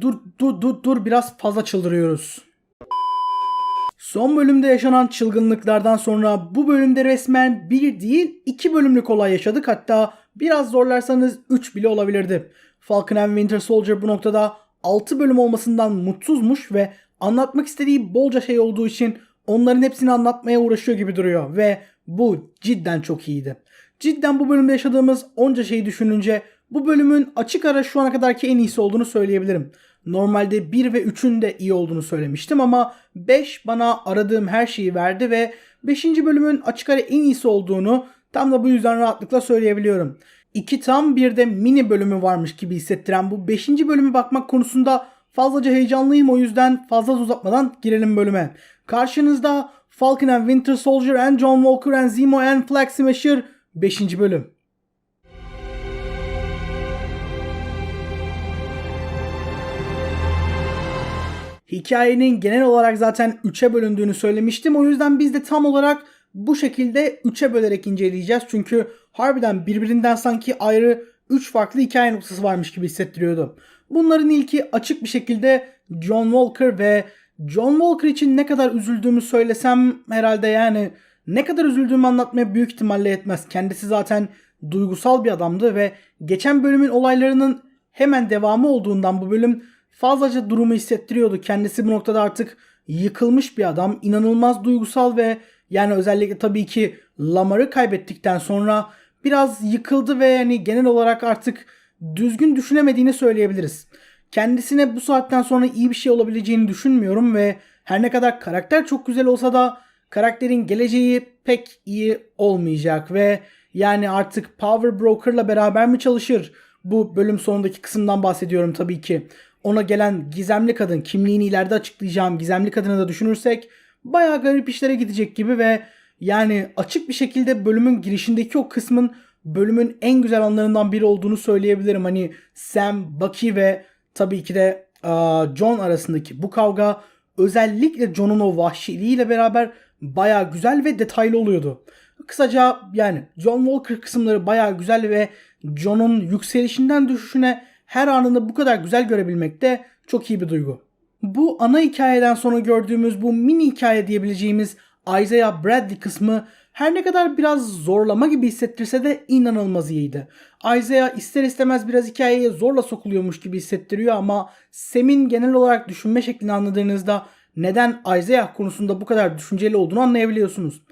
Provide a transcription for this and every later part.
dur dur dur dur biraz fazla çıldırıyoruz. Son bölümde yaşanan çılgınlıklardan sonra bu bölümde resmen bir değil iki bölümlük olay yaşadık. Hatta biraz zorlarsanız 3 bile olabilirdi. Falcon and Winter Soldier bu noktada 6 bölüm olmasından mutsuzmuş ve anlatmak istediği bolca şey olduğu için onların hepsini anlatmaya uğraşıyor gibi duruyor ve bu cidden çok iyiydi. Cidden bu bölümde yaşadığımız onca şeyi düşününce bu bölümün açık ara şu ana kadarki en iyisi olduğunu söyleyebilirim. Normalde 1 ve 3'ün de iyi olduğunu söylemiştim ama 5 bana aradığım her şeyi verdi ve 5. bölümün açık ara en iyisi olduğunu tam da bu yüzden rahatlıkla söyleyebiliyorum. 2 tam bir de mini bölümü varmış gibi hissettiren bu 5. bölümü bakmak konusunda fazlaca heyecanlıyım o yüzden fazla uzatmadan girelim bölüme. Karşınızda Falcon and Winter Soldier and John Walker and Zemo and Flag Smasher 5. bölüm. Hikayenin genel olarak zaten 3'e bölündüğünü söylemiştim. O yüzden biz de tam olarak bu şekilde 3'e bölerek inceleyeceğiz. Çünkü harbiden birbirinden sanki ayrı 3 farklı hikaye noktası varmış gibi hissettiriyordu. Bunların ilki açık bir şekilde John Walker ve John Walker için ne kadar üzüldüğümü söylesem herhalde yani ne kadar üzüldüğümü anlatmaya büyük ihtimalle yetmez. Kendisi zaten duygusal bir adamdı ve geçen bölümün olaylarının hemen devamı olduğundan bu bölüm fazlaca durumu hissettiriyordu. Kendisi bu noktada artık yıkılmış bir adam. inanılmaz duygusal ve yani özellikle tabii ki Lamar'ı kaybettikten sonra biraz yıkıldı ve yani genel olarak artık düzgün düşünemediğini söyleyebiliriz. Kendisine bu saatten sonra iyi bir şey olabileceğini düşünmüyorum ve her ne kadar karakter çok güzel olsa da karakterin geleceği pek iyi olmayacak ve yani artık Power Broker'la beraber mi çalışır? Bu bölüm sonundaki kısımdan bahsediyorum tabii ki. Ona gelen gizemli kadın kimliğini ileride açıklayacağım gizemli kadını da düşünürsek bayağı garip işlere gidecek gibi ve yani açık bir şekilde bölümün girişindeki o kısmın bölümün en güzel anlarından biri olduğunu söyleyebilirim. Hani Sam, Bucky ve tabii ki de John arasındaki bu kavga özellikle John'un o vahşiliğiyle beraber bayağı güzel ve detaylı oluyordu. Kısaca yani John Walker kısımları bayağı güzel ve John'un yükselişinden düşüşüne her anında bu kadar güzel görebilmek de çok iyi bir duygu. Bu ana hikayeden sonra gördüğümüz bu mini hikaye diyebileceğimiz Isaiah Bradley kısmı her ne kadar biraz zorlama gibi hissettirse de inanılmaz iyiydi. Isaiah ister istemez biraz hikayeye zorla sokuluyormuş gibi hissettiriyor ama Sam'in genel olarak düşünme şeklini anladığınızda neden Isaiah konusunda bu kadar düşünceli olduğunu anlayabiliyorsunuz.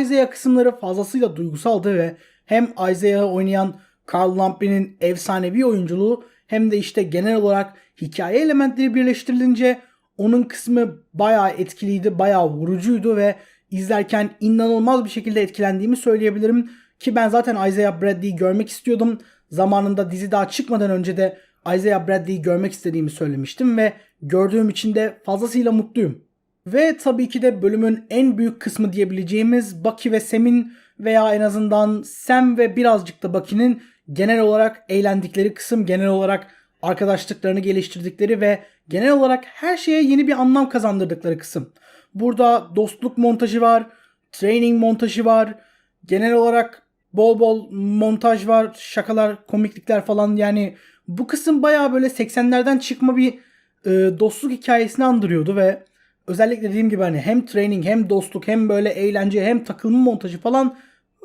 Isaiah kısımları fazlasıyla duygusaldı ve hem Isaiah'ı oynayan Carl Lampre'nin efsanevi oyunculuğu hem de işte genel olarak hikaye elementleri birleştirilince onun kısmı bayağı etkiliydi, bayağı vurucuydu ve izlerken inanılmaz bir şekilde etkilendiğimi söyleyebilirim. Ki ben zaten Isaiah Bradley'i görmek istiyordum. Zamanında dizi daha çıkmadan önce de Isaiah Bradley'i görmek istediğimi söylemiştim ve gördüğüm için de fazlasıyla mutluyum. Ve tabii ki de bölümün en büyük kısmı diyebileceğimiz Bucky ve Sam'in veya en azından Sam ve birazcık da Bucky'nin genel olarak eğlendikleri kısım, genel olarak arkadaşlıklarını geliştirdikleri ve genel olarak her şeye yeni bir anlam kazandırdıkları kısım. Burada dostluk montajı var, training montajı var, genel olarak bol bol montaj var, şakalar, komiklikler falan yani bu kısım baya böyle 80'lerden çıkma bir e, dostluk hikayesini andırıyordu ve özellikle dediğim gibi hani hem training hem dostluk hem böyle eğlence hem takılma montajı falan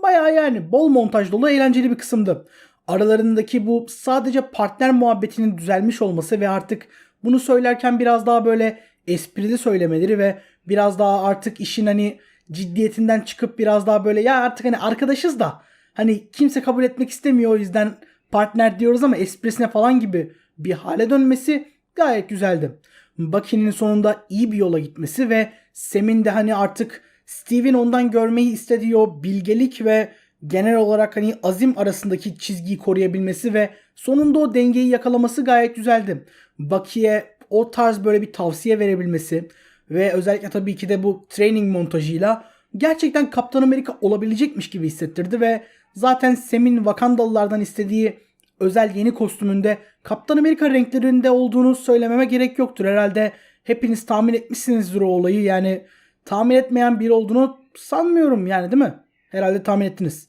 baya yani bol montaj dolu eğlenceli bir kısımdı. Aralarındaki bu sadece partner muhabbetinin düzelmiş olması ve artık bunu söylerken biraz daha böyle esprili söylemeleri ve biraz daha artık işin hani ciddiyetinden çıkıp biraz daha böyle ya artık hani arkadaşız da hani kimse kabul etmek istemiyor o yüzden partner diyoruz ama esprisine falan gibi bir hale dönmesi gayet güzeldi. Bucky'nin sonunda iyi bir yola gitmesi ve Sam'in de hani artık Steve'in ondan görmeyi istediği o bilgelik ve genel olarak hani azim arasındaki çizgiyi koruyabilmesi ve sonunda o dengeyi yakalaması gayet güzeldi. Bucky'e o tarz böyle bir tavsiye verebilmesi ve özellikle tabii ki de bu training montajıyla gerçekten Kaptan Amerika olabilecekmiş gibi hissettirdi ve zaten Sam'in Wakandalılardan istediği özel yeni kostümünde Kaptan Amerika renklerinde olduğunu söylememe gerek yoktur. Herhalde hepiniz tahmin etmişsinizdir o olayı. Yani tahmin etmeyen biri olduğunu sanmıyorum yani değil mi? Herhalde tahmin ettiniz.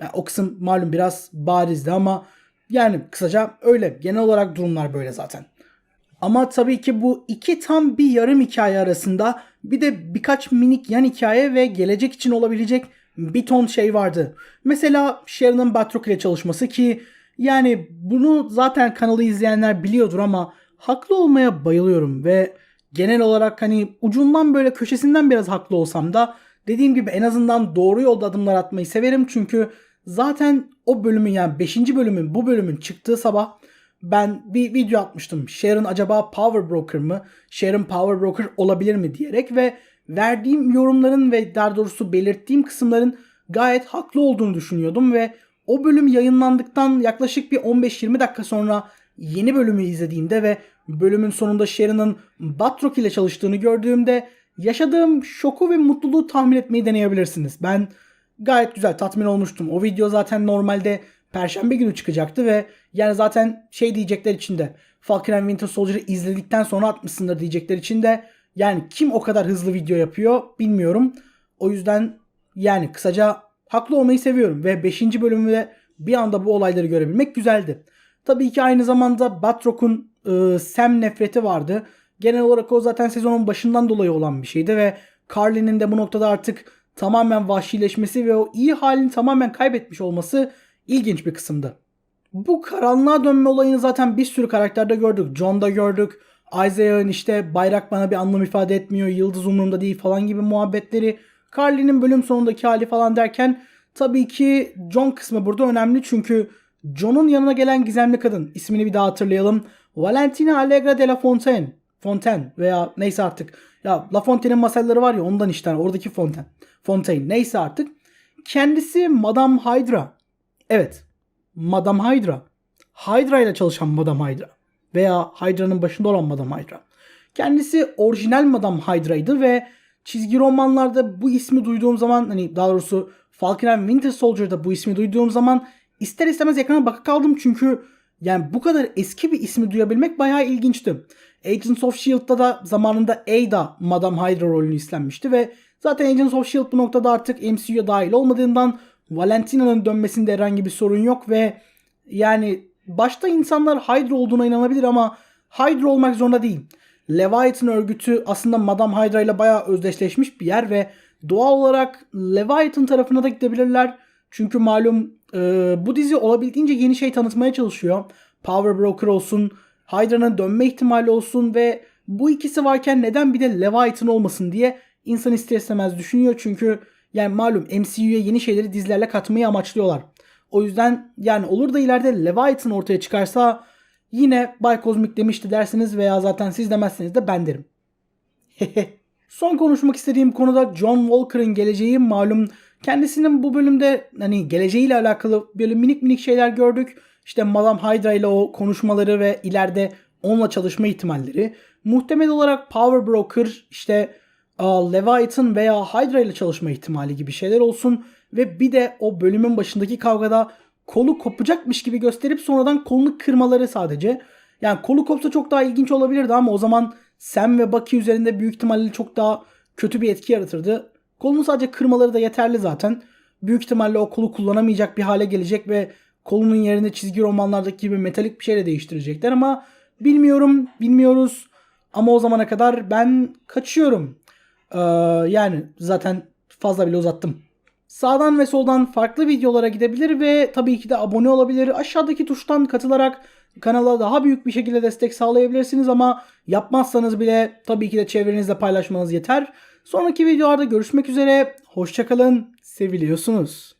Yani o kısım malum biraz barizdi ama yani kısaca öyle. Genel olarak durumlar böyle zaten. Ama tabii ki bu iki tam bir yarım hikaye arasında bir de birkaç minik yan hikaye ve gelecek için olabilecek bir ton şey vardı. Mesela Sharon'ın Batroc ile çalışması ki yani bunu zaten kanalı izleyenler biliyordur ama haklı olmaya bayılıyorum ve genel olarak hani ucundan böyle köşesinden biraz haklı olsam da dediğim gibi en azından doğru yolda adımlar atmayı severim çünkü zaten o bölümün yani 5. bölümün bu bölümün çıktığı sabah ben bir video atmıştım. Sharon acaba Power Broker mı? Sharon Power Broker olabilir mi diyerek ve verdiğim yorumların ve daha doğrusu belirttiğim kısımların gayet haklı olduğunu düşünüyordum ve o bölüm yayınlandıktan yaklaşık bir 15-20 dakika sonra yeni bölümü izlediğimde ve bölümün sonunda Sharon'ın Batroc ile çalıştığını gördüğümde yaşadığım şoku ve mutluluğu tahmin etmeyi deneyebilirsiniz. Ben gayet güzel tatmin olmuştum. O video zaten normalde Perşembe günü çıkacaktı ve yani zaten şey diyecekler için de Falcon and Winter Soldier'ı izledikten sonra atmışsındır diyecekler için de yani kim o kadar hızlı video yapıyor bilmiyorum. O yüzden yani kısaca haklı olmayı seviyorum ve 5. bölümde bir anda bu olayları görebilmek güzeldi. Tabii ki aynı zamanda Batroc'un e, Sam nefreti vardı. Genel olarak o zaten sezonun başından dolayı olan bir şeydi ve Carly'nin de bu noktada artık tamamen vahşileşmesi ve o iyi halini tamamen kaybetmiş olması ilginç bir kısımdı. Bu karanlığa dönme olayını zaten bir sürü karakterde gördük. John'da gördük. Isaiah'ın işte bayrak bana bir anlam ifade etmiyor, yıldız umurumda değil falan gibi muhabbetleri. Carly'nin bölüm sonundaki hali falan derken tabii ki John kısmı burada önemli çünkü John'un yanına gelen gizemli kadın ismini bir daha hatırlayalım. Valentina Allegra de la Fontaine. Fontaine veya neyse artık. Ya La Fontaine'in masalları var ya ondan işte oradaki Fontaine. Fontaine neyse artık. Kendisi Madame Hydra. Evet. Madame Hydra. Hydra ile çalışan Madame Hydra. Veya Hydra'nın başında olan Madame Hydra. Kendisi orijinal Madame Hydra'ydı ve çizgi romanlarda bu ismi duyduğum zaman hani daha doğrusu Falcon and Winter Soldier'da bu ismi duyduğum zaman ister istemez ekrana baka kaldım çünkü yani bu kadar eski bir ismi duyabilmek bayağı ilginçti. Agents of S.H.I.E.L.D'da da zamanında Ada Madame Hydra rolünü üstlenmişti ve zaten Agents of S.H.I.E.L.D. bu noktada artık MCU'ya dahil olmadığından Valentina'nın dönmesinde herhangi bir sorun yok ve yani başta insanlar Hydra olduğuna inanabilir ama Hydra olmak zorunda değil. Leviathan örgütü aslında Madame Hydra ile bayağı özdeşleşmiş bir yer ve doğal olarak Leviathan tarafına da gidebilirler. Çünkü malum e, bu dizi olabildiğince yeni şey tanıtmaya çalışıyor. Power Broker olsun, Hydra'nın dönme ihtimali olsun ve bu ikisi varken neden bir de Leviathan olmasın diye insan ister istemez düşünüyor. Çünkü yani malum MCU'ya yeni şeyleri dizilerle katmayı amaçlıyorlar. O yüzden yani olur da ileride Leviathan ortaya çıkarsa yine Bay Cosmic demişti dersiniz veya zaten siz demezseniz de ben derim. Son konuşmak istediğim konuda John Walker'ın geleceği malum kendisinin bu bölümde hani geleceğiyle alakalı böyle minik minik şeyler gördük. İşte Madame Hydra ile o konuşmaları ve ileride onunla çalışma ihtimalleri. Muhtemel olarak Power Broker işte Leviathan veya Hydra ile çalışma ihtimali gibi şeyler olsun. Ve bir de o bölümün başındaki kavgada kolu kopacakmış gibi gösterip sonradan kolunu kırmaları sadece. Yani kolu kopsa çok daha ilginç olabilirdi ama o zaman Sam ve Bucky üzerinde büyük ihtimalle çok daha kötü bir etki yaratırdı. Kolunu sadece kırmaları da yeterli zaten. Büyük ihtimalle o kolu kullanamayacak bir hale gelecek ve kolunun yerine çizgi romanlardaki gibi metalik bir şeyle değiştirecekler ama bilmiyorum, bilmiyoruz. Ama o zamana kadar ben kaçıyorum. Ee, yani zaten fazla bile uzattım. Sağdan ve soldan farklı videolara gidebilir ve tabii ki de abone olabilir. Aşağıdaki tuştan katılarak kanala daha büyük bir şekilde destek sağlayabilirsiniz ama yapmazsanız bile tabii ki de çevrenizde paylaşmanız yeter. Sonraki videolarda görüşmek üzere. Hoşçakalın. Seviliyorsunuz.